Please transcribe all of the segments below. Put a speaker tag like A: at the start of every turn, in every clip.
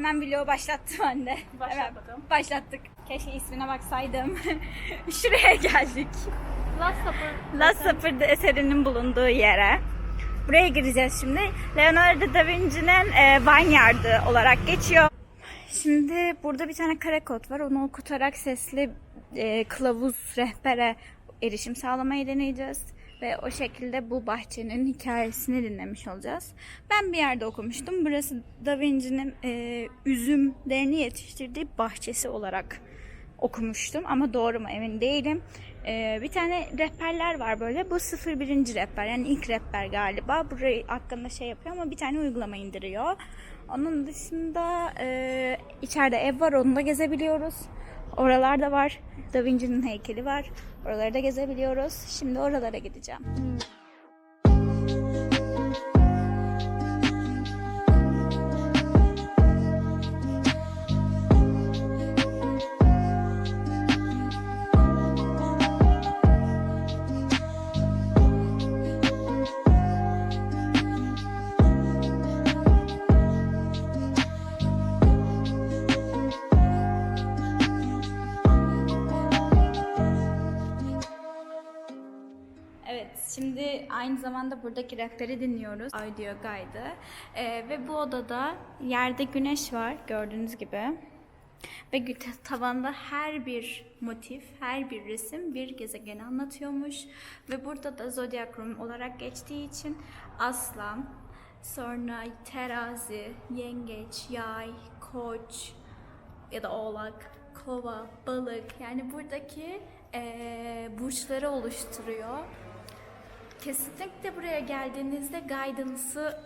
A: Hemen vlogu başlattım anne.
B: Başlat
A: Hemen
B: bakalım.
A: Başlattık. Keşke ismine baksaydım. Şuraya geldik.
B: Last Supper.
A: Last Supper eserinin bulunduğu yere. Buraya gireceğiz şimdi. Leonardo da Vinci'nin e, Vineyard'ı olarak geçiyor. Şimdi burada bir tane kare kod var. Onu okutarak sesli e, kılavuz rehbere erişim sağlamayı deneyeceğiz. Ve o şekilde bu bahçenin hikayesini dinlemiş olacağız. Ben bir yerde okumuştum. Burası Da Vinci'nin e, üzümlerini yetiştirdiği bahçesi olarak okumuştum. Ama doğru mu emin değilim. E, bir tane rehberler var böyle. Bu 01. rehber yani ilk rehber galiba. Burayı hakkında şey yapıyor ama bir tane uygulama indiriyor. Onun dışında e, içeride ev var onu da gezebiliyoruz. Oralarda var. Da Vinci'nin heykeli var. Oraları da gezebiliyoruz. Şimdi oralara gideceğim. Evet, aynı zamanda buradaki rehberi dinliyoruz. Audio Guide'ı. Ee, ve bu odada yerde güneş var gördüğünüz gibi. Ve tavanda her bir motif, her bir resim bir gezegeni anlatıyormuş. Ve burada da Zodiac Room olarak geçtiği için aslan, sonra terazi, yengeç, yay, koç, ya da oğlak, kova, balık yani buradaki eee, burçları oluşturuyor. Kesinlikle buraya geldiğinizde guidance'ı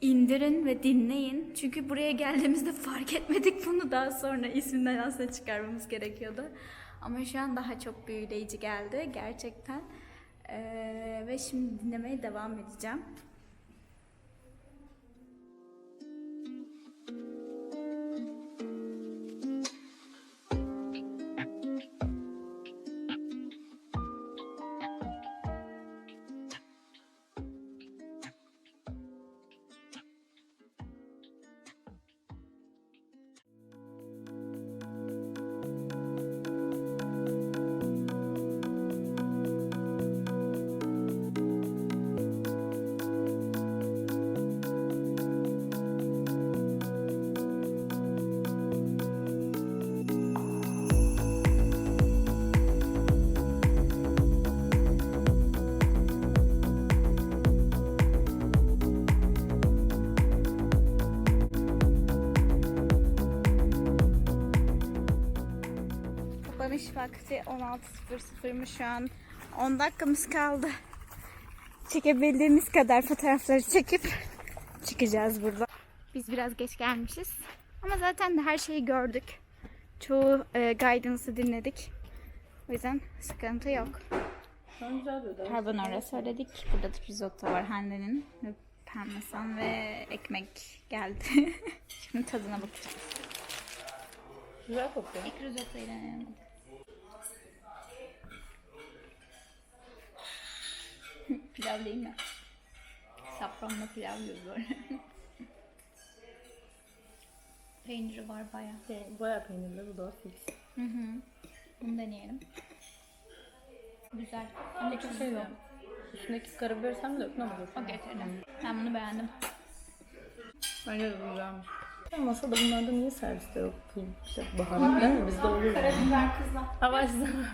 A: indirin ve dinleyin. Çünkü buraya geldiğimizde fark etmedik bunu daha sonra isminden aslında çıkarmamız gerekiyordu. Ama şu an daha çok büyüleyici geldi gerçekten. Eee, ve şimdi dinlemeye devam edeceğim. 16.00'mış şu an. 10 dakikamız kaldı. Çekebildiğimiz kadar fotoğrafları çekip çıkacağız burada. Biz biraz geç gelmişiz. Ama zaten de her şeyi gördük. Çoğu e, guidance'ı dinledik. O yüzden sıkıntı yok. Carbonara söyledik. Burada da risotto var Hande'nin. Parmesan ve ekmek geldi. Şimdi tadına bakacağız.
B: Güzel kokuyor.
A: İlk risottoyu deneyelim. Pilav değil mi? Safranla pilav yiyoruz böyle. Peyniri var bayağı.
B: Şey, bayağı peynirli bu da fix.
A: Hı hı. Bunu deneyelim. Güzel. Hem de çok
B: Şey
A: seviyorum.
B: yok. Üstündeki karabiberi sen de döktün.
A: O getirdim. Ben bunu beğendim.
B: Bence de güzelmiş. Masada bunlarda niye serviste yok? Pul, işte baharat değil mi? Bizde olur.
A: Karabiber kızla.
B: Havaşsın.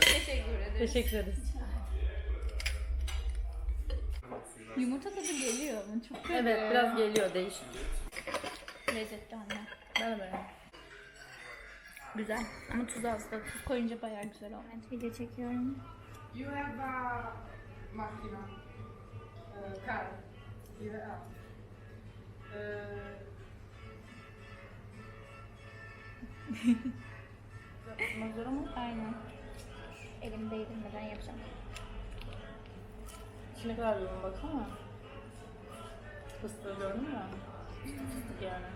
A: Teşekkür ederim.
B: Teşekkür ederiz.
A: Yumurta tadı geliyor. ama Çok
B: Evet biraz geliyor değişik.
A: lezzetli anne.
B: Ben de beğendim.
A: Güzel. Ama tuz az da. Tuz koyunca bayağı güzel oldu. Evet, video çekiyorum.
C: You have a macchina, uh, car, either out. Uh,
B: Yapmak zor ama
A: Aynen. Elim değdirmeden yapacağım.
B: İçine kadar yoğun baksana. Fıstığı gördün mü? Fıstık yani.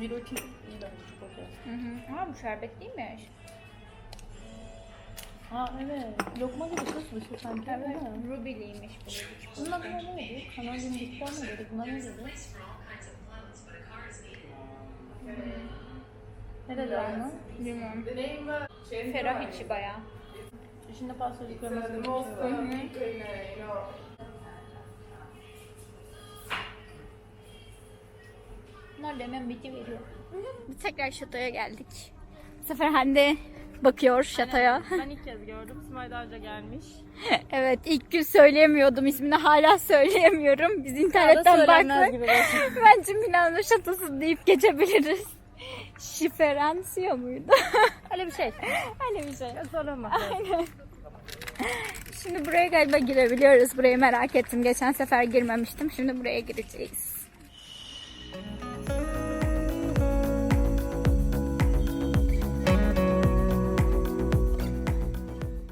B: Bir o için iyi bence çok okey.
A: Hı hı. Aa bu şerbet değil mi?
B: Ha evet. Lokma gibi kız dışı sanki.
A: Evet. Ruby'liymiş bu.
B: Bunun adı ne neydi? Kanadın dikler mi dedi? Buna ne dedi? Ama?
A: Bilmiyorum.
C: The name uh,
A: Ferah içi bayağı.
B: İçinde pastacı
C: the
B: kreması gibi bir şey var. Bunlar da hemen biti veriyor.
A: Tekrar şatoya geldik. Bu sefer Hande bakıyor şatoya.
B: Ben ilk kez gördüm. Simay daha önce gelmiş.
A: evet ilk gün söyleyemiyordum ismini hala söyleyemiyorum. Biz internetten baktık. Bence Milano şatosu deyip geçebiliriz. Şiferansio muydu?
B: Öyle bir şey.
A: Öyle bir şey.
B: Zorlama.
A: Şimdi buraya galiba girebiliyoruz. Burayı merak ettim. Geçen sefer girmemiştim. Şimdi buraya gireceğiz.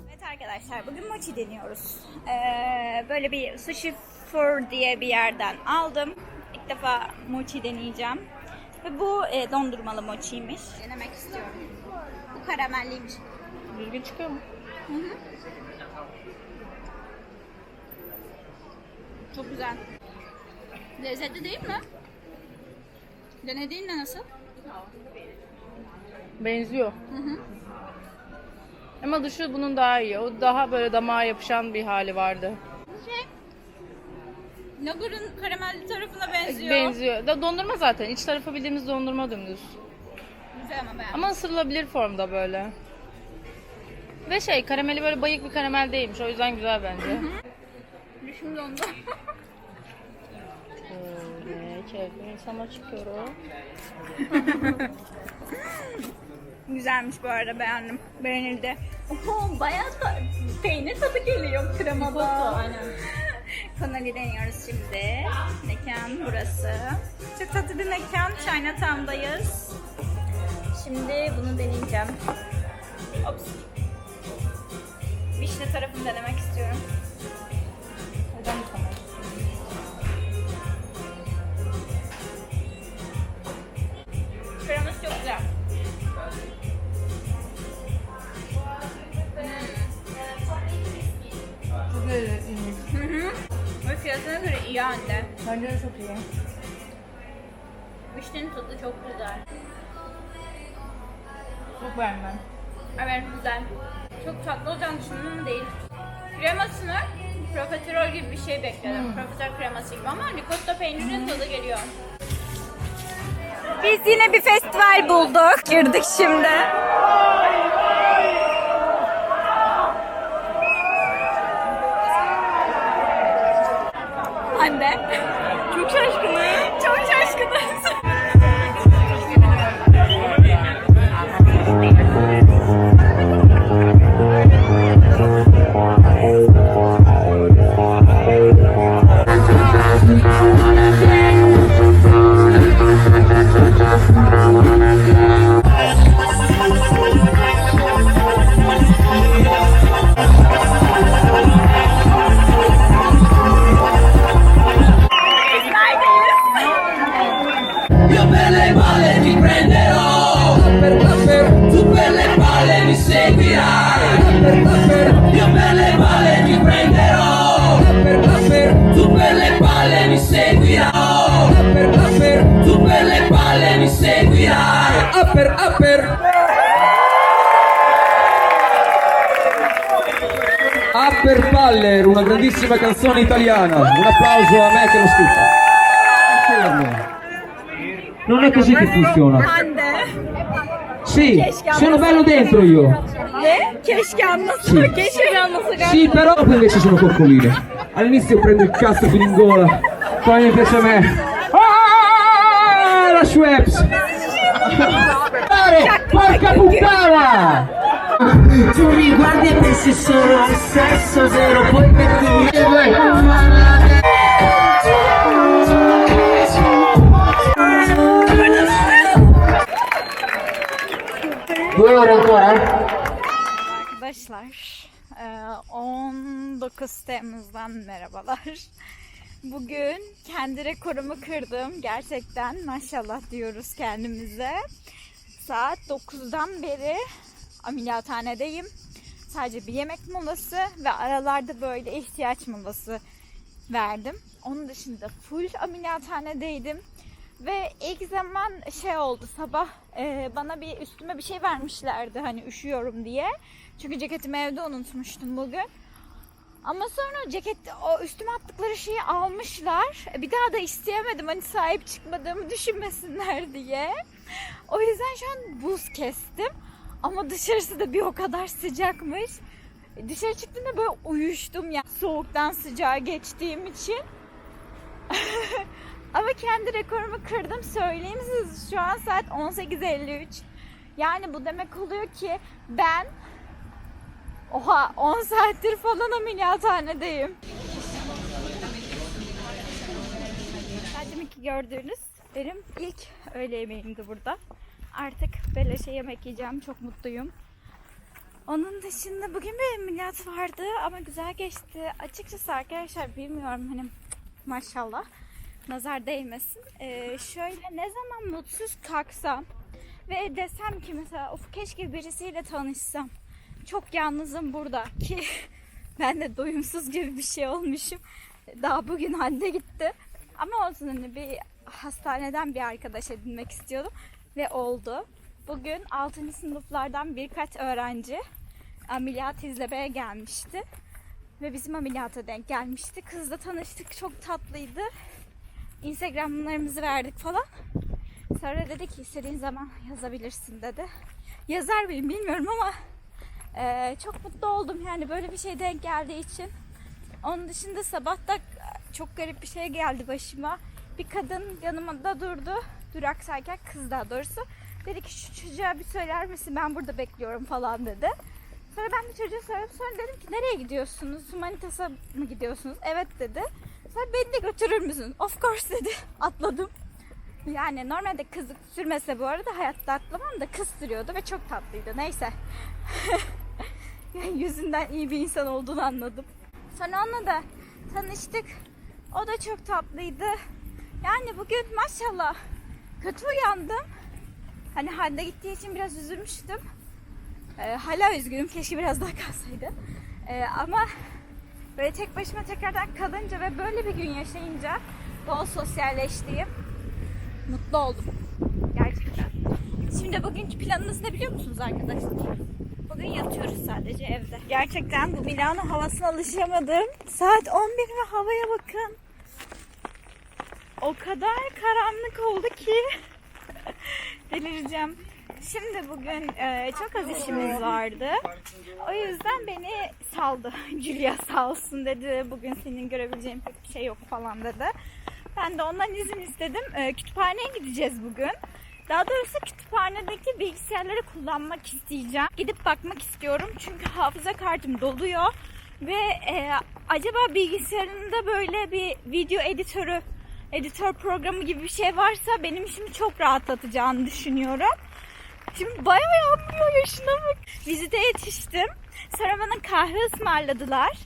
A: Evet arkadaşlar bugün mochi deniyoruz. Ee, böyle bir sushi fur diye bir yerden aldım. İlk defa mochi deneyeceğim. Ve bu e, dondurmalı mochiymiş. Denemek istiyorum. Bu karamelliymiş.
B: Düzgün çıkıyor mu?
A: Çok güzel. Lezzetli değil mi? Denediğinle nasıl?
B: Benziyor. Ama dışı bunun daha iyi. O daha böyle damağa yapışan bir hali vardı.
A: Şey, Nagur'un karamelli tarafına benziyor.
B: Benziyor. Da dondurma zaten. İç tarafı bildiğimiz dondurma dümdüz.
A: Güzel ama beğendim.
B: Ama ısırılabilir formda böyle. Ve şey karameli böyle bayık bir karamel değilmiş. O yüzden güzel bence.
A: Düşüm dondu.
B: Şöyle çevre sana çıkıyorum.
A: Güzelmiş bu arada beğendim. Beğenildi. Oho bayağı da peynir tadı geliyor kremada. Kanali deniyoruz şimdi. Mekan burası. Çok tatlı bir mekan. Chinatown'dayız. Şimdi bunu deneyeceğim. Ops. Vişne tarafını denemek istiyorum. Kreması çok güzel.
B: Çok lezzetliymiş.
A: Hı hı. Ve fiyatına göre iyi halde.
B: Bence de çok iyi.
A: Vişnenin tadı çok güzel.
B: Çok beğendim.
A: Evet güzel. Çok tatlı olacağını düşündüm değil. Kremasını profiterol gibi bir şey bekledim. Profiterol kreması gibi ama ricotta peynirinin tadı geliyor. Biz yine bir festival bulduk. Girdik şimdi. Anne.
D: Palle mi seguirai Tu per le palle mi seguirai Upper, upper
E: Upper Paller, una grandissima canzone italiana. Un applauso a me che l'ho scritta. Non è così che funziona. Sì, sono bello dentro io.
A: Anlasa.
E: Sì. Sì, però dopo invece sono coccoline. All'inizio prendo il cazzo fino in gola, poi mi piace a me. Ah, la Schweppes! Porca puttana!
D: Tu mi guardi e pensi solo al sesso zero Poi perdi me
E: Due ore ancora?
A: Arkadaşlar eee, 19 Temmuz'dan merhabalar. Bugün kendi rekorumu kırdım. Gerçekten maşallah diyoruz kendimize. Saat 9'dan beri ameliyathanedeyim. Sadece bir yemek molası ve aralarda böyle ihtiyaç molası verdim. Onun dışında full ameliyathanedeydim. Ve ilk zaman şey oldu sabah e, bana bir üstüme bir şey vermişlerdi hani üşüyorum diye. Çünkü ceketimi evde unutmuştum bugün. Ama sonra ceket o üstüme attıkları şeyi almışlar. Bir daha da isteyemedim hani sahip çıkmadığımı düşünmesinler diye. O yüzden şu an buz kestim. Ama dışarısı da bir o kadar sıcakmış. Dışarı çıktığımda böyle uyuştum ya soğuktan sıcağa geçtiğim için. Ama kendi rekorumu kırdım söyleyeyim size şu an saat 18.53. Yani bu demek oluyor ki ben Oha 10 saattir falan ameliyathanedeyim. Zaten ki gördüğünüz benim ilk öğle yemeğimdi burada. Artık beleşe yemek yiyeceğim. Çok mutluyum. Onun dışında bugün bir ameliyat vardı ama güzel geçti. Açıkçası arkadaşlar bilmiyorum hani maşallah nazar değmesin. Ee, şöyle ne zaman mutsuz kalksam ve desem ki mesela of keşke birisiyle tanışsam. Çok yalnızım burada ki ben de doyumsuz gibi bir şey olmuşum. Daha bugün Hande gitti. Ama olsun hani bir hastaneden bir arkadaş edinmek istiyordum ve oldu. Bugün 6. sınıflardan birkaç öğrenci ameliyat izlemeye gelmişti. Ve bizim ameliyata denk gelmişti. Kızla tanıştık. Çok tatlıydı. Instagramlarımızı verdik falan. Sonra dedi ki istediğin zaman yazabilirsin dedi. Yazar mıyım bilmiyorum ama eee, çok mutlu oldum yani böyle bir şey denk geldiği için. Onun dışında sabah da çok garip bir şey geldi başıma. Bir kadın yanımda durdu. Duraksayken kız daha doğrusu. Dedi ki şu çocuğa bir söyler misin ben burada bekliyorum falan dedi. Sonra ben de çocuğa söyledim. Sonra dedim ki nereye gidiyorsunuz? Humanitas'a mı gidiyorsunuz? Evet dedi. Sonra beni de götürür müsün? Of course dedi. Atladım. Yani normalde kız sürmese bu arada hayatta atlamam da kız sürüyordu ve çok tatlıydı. Neyse. Yüzünden iyi bir insan olduğunu anladım. Sonra onunla da tanıştık. O da çok tatlıydı. Yani bugün maşallah kötü uyandım. Hani halde gittiği için biraz üzülmüştüm. Ee, hala üzgünüm. Keşke biraz daha kalsaydı. Ee, ama böyle tek başıma tekrardan kalınca ve böyle bir gün yaşayınca bol sosyalleştiğim mutlu oldum. Gerçekten. Şimdi bugünkü planınız ne biliyor musunuz arkadaşlar? Bugün yatıyoruz sadece evde. Gerçekten bu Milano havasına alışamadım. Saat 11 ve havaya bakın. O kadar karanlık oldu ki delireceğim. Şimdi bugün e, çok az işimiz vardı. O yüzden beni saldı. Julia sağ olsun dedi. Bugün senin görebileceğin pek bir şey yok falan dedi. Ben de ondan izin istedim. E, kütüphaneye gideceğiz bugün. Daha doğrusu kütüphanedeki bilgisayarları kullanmak isteyeceğim. Gidip bakmak istiyorum çünkü hafıza kartım doluyor. Ve e, acaba bilgisayarında böyle bir video editörü, editör programı gibi bir şey varsa benim işimi çok rahatlatacağını düşünüyorum. Şimdi bayağı yanmıyor yaşına bak. Vizite yetiştim. Sonra bana kahve ısmarladılar.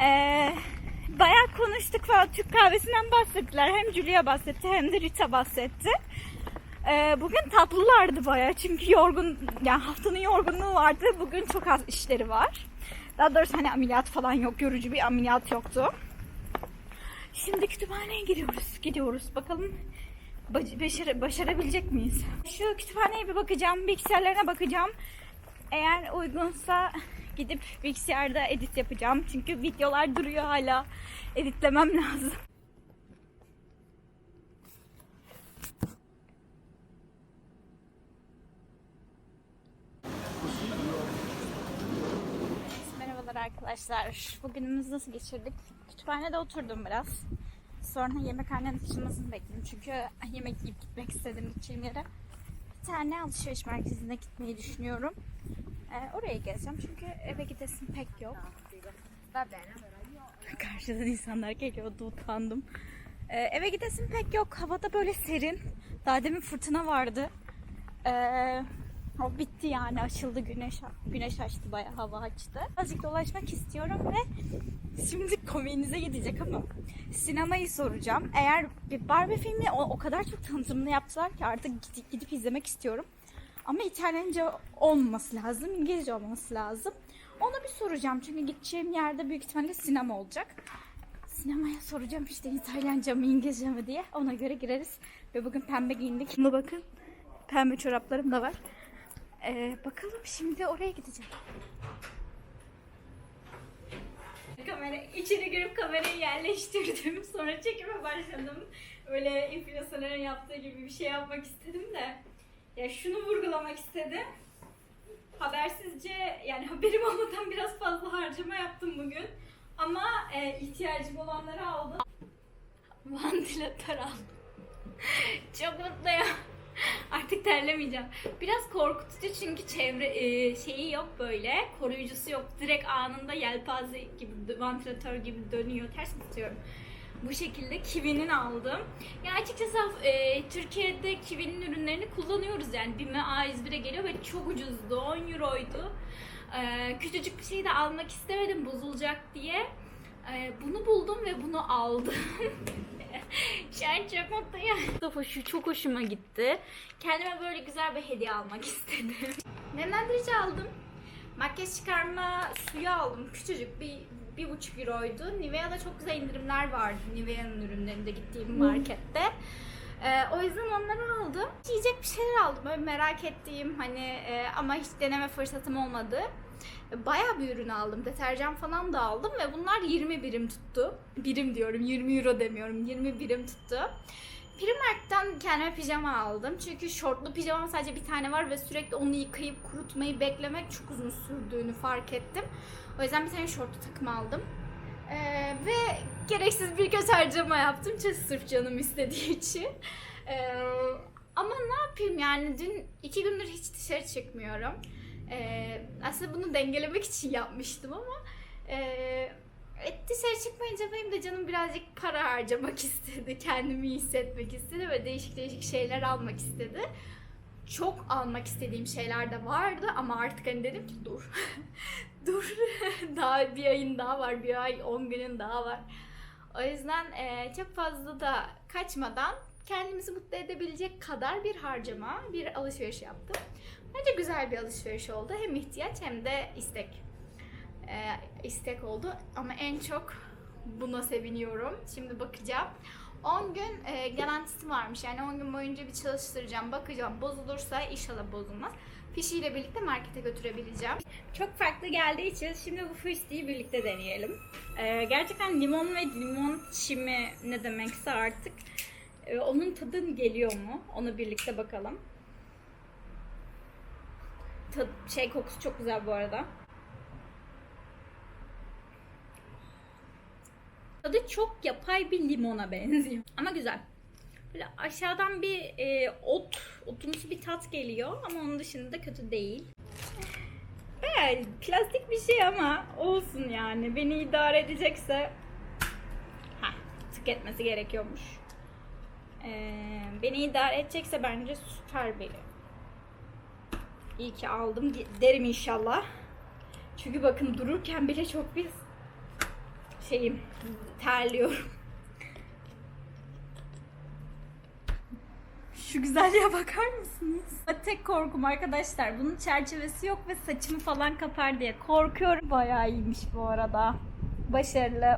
A: Ee, bayağı konuştuk falan. Türk kahvesinden bahsettiler. Hem Julia bahsetti hem de Rita bahsetti. Ee, bugün tatlılardı bayağı çünkü yorgun, yani haftanın yorgunluğu vardı. Bugün çok az işleri var. Daha doğrusu hani ameliyat falan yok, yorucu bir ameliyat yoktu. Şimdi kütüphaneye gidiyoruz, gidiyoruz. Bakalım başara- başarabilecek miyiz? Şu kütüphaneye bir bakacağım, bilgisayarlarına bakacağım. Eğer uygunsa gidip bilgisayarda edit yapacağım. Çünkü videolar duruyor hala. Editlemem lazım. Merhabalar arkadaşlar. Bugünümüzü nasıl geçirdik? Kütüphanede oturdum biraz. Sonra yemekhanenin açılmasını bekledim. Çünkü yemek yiyip gitmek istedim gideceğim yere. Bir tane alışveriş merkezine gitmeyi düşünüyorum. Ee, oraya gezeceğim çünkü eve gidesim pek yok. Karşıdan insanlar geliyordu utandım. Ee, eve gidesim pek yok. Havada böyle serin. Daha demin fırtına vardı. Ee, o bitti yani açıldı güneş güneş açtı bayağı hava açtı. Azıcık dolaşmak istiyorum ve şimdi komiğinize gidecek ama sinemayı soracağım. Eğer bir Barbie filmi o, o kadar çok tanıtımını yaptılar ki artık gidip, gidip izlemek istiyorum. Ama İtalyanca olmaması lazım, İngilizce olması lazım. Ona bir soracağım çünkü gideceğim yerde büyük ihtimalle sinema olacak. sinemaya soracağım işte İtalyanca mı İngilizce mi diye. Ona göre gireriz. Ve bugün pembe giyindik. Şimdi bakın. Pembe çoraplarım da var. Ee, bakalım şimdi oraya gideceğim. Kamera içeri girip kamerayı yerleştirdim. Sonra çekime başladım. Öyle influencerların yaptığı gibi bir şey yapmak istedim de. Ya şunu vurgulamak istedim. Habersizce yani haberim olmadan biraz fazla harcama yaptım bugün. Ama e, ihtiyacım olanları aldım. Vantilatör aldım. Çok mutluyum. Artık terlemeyeceğim. Biraz korkutucu çünkü çevre e, şeyi yok böyle. Koruyucusu yok. Direkt anında yelpaze gibi, vantilatör gibi dönüyor. Ters mi tutuyorum? Bu şekilde Kiwi'nin aldım. Ya açıkçası e, Türkiye'de Kiwi'nin ürünlerini kullanıyoruz yani. BİM'e A101'e geliyor ve çok ucuzdu. 10 euroydu. E, küçücük bir şey de almak istemedim bozulacak diye. E, bunu buldum ve bunu aldım. An çok mutluyum. Mustafa şu çok hoşuma gitti. Kendime böyle güzel bir hediye almak istedim. Nemlendirici aldım. Makyaj çıkarma suyu aldım. Küçücük bir, bir buçuk euroydu. Nivea'da çok güzel indirimler vardı. Nivea'nın ürünlerinde gittiğim markette. Ee, o yüzden onları aldım. Yiyecek bir şeyler aldım. Böyle merak ettiğim hani e, ama hiç deneme fırsatım olmadı. Bayağı bir ürün aldım. Deterjan falan da aldım ve bunlar 20 birim tuttu. Birim diyorum 20 euro demiyorum 20 birim tuttu. Primark'tan kendime pijama aldım. Çünkü şortlu pijamam sadece bir tane var ve sürekli onu yıkayıp kurutmayı beklemek çok uzun sürdüğünü fark ettim. O yüzden bir tane şortlu takım aldım. Ee, ve gereksiz bir göz harcama yaptım. Çünkü sırf canım istediği için. Ee, ama ne yapayım yani dün iki gündür hiç dışarı çıkmıyorum. Ee, aslında bunu dengelemek için yapmıştım ama e, e, dışarı çıkmayınca benim de canım birazcık para harcamak istedi. Kendimi iyi hissetmek istedi ve değişik değişik şeyler almak istedi. Çok almak istediğim şeyler de vardı ama artık hani dedim ki dur. dur. daha bir ayın daha var. Bir ay 10 günün daha var. O yüzden e, çok fazla da kaçmadan kendimizi mutlu edebilecek kadar bir harcama, bir alışveriş yaptım. Bence güzel bir alışveriş oldu. Hem ihtiyaç hem de istek. Ee, istek oldu. Ama en çok buna seviniyorum. Şimdi bakacağım. 10 gün e, garantisi varmış. Yani 10 gün boyunca bir çalıştıracağım. Bakacağım. Bozulursa inşallah bozulmaz. Fişiyle birlikte markete götürebileceğim. Çok farklı geldiği için şimdi bu füstiyi birlikte deneyelim. Ee, gerçekten limon ve limon çimi ne demekse artık e, onun tadı geliyor mu? Onu birlikte bakalım. Tad, şey kokusu çok güzel bu arada. Tadı çok yapay bir limona benziyor. Ama güzel. Böyle aşağıdan bir e, ot, otumsu bir tat geliyor ama onun dışında kötü değil. Evet, plastik bir şey ama olsun yani. Beni idare edecekse Heh, tüketmesi gerekiyormuş. Ee, beni idare edecekse bence süper bir İyi ki aldım derim inşallah. Çünkü bakın dururken bile çok bir şeyim terliyorum. Şu güzelliğe bakar mısınız? Tek korkum arkadaşlar bunun çerçevesi yok ve saçımı falan kapar diye korkuyorum. Bayağı iyiymiş bu arada. Başarılı.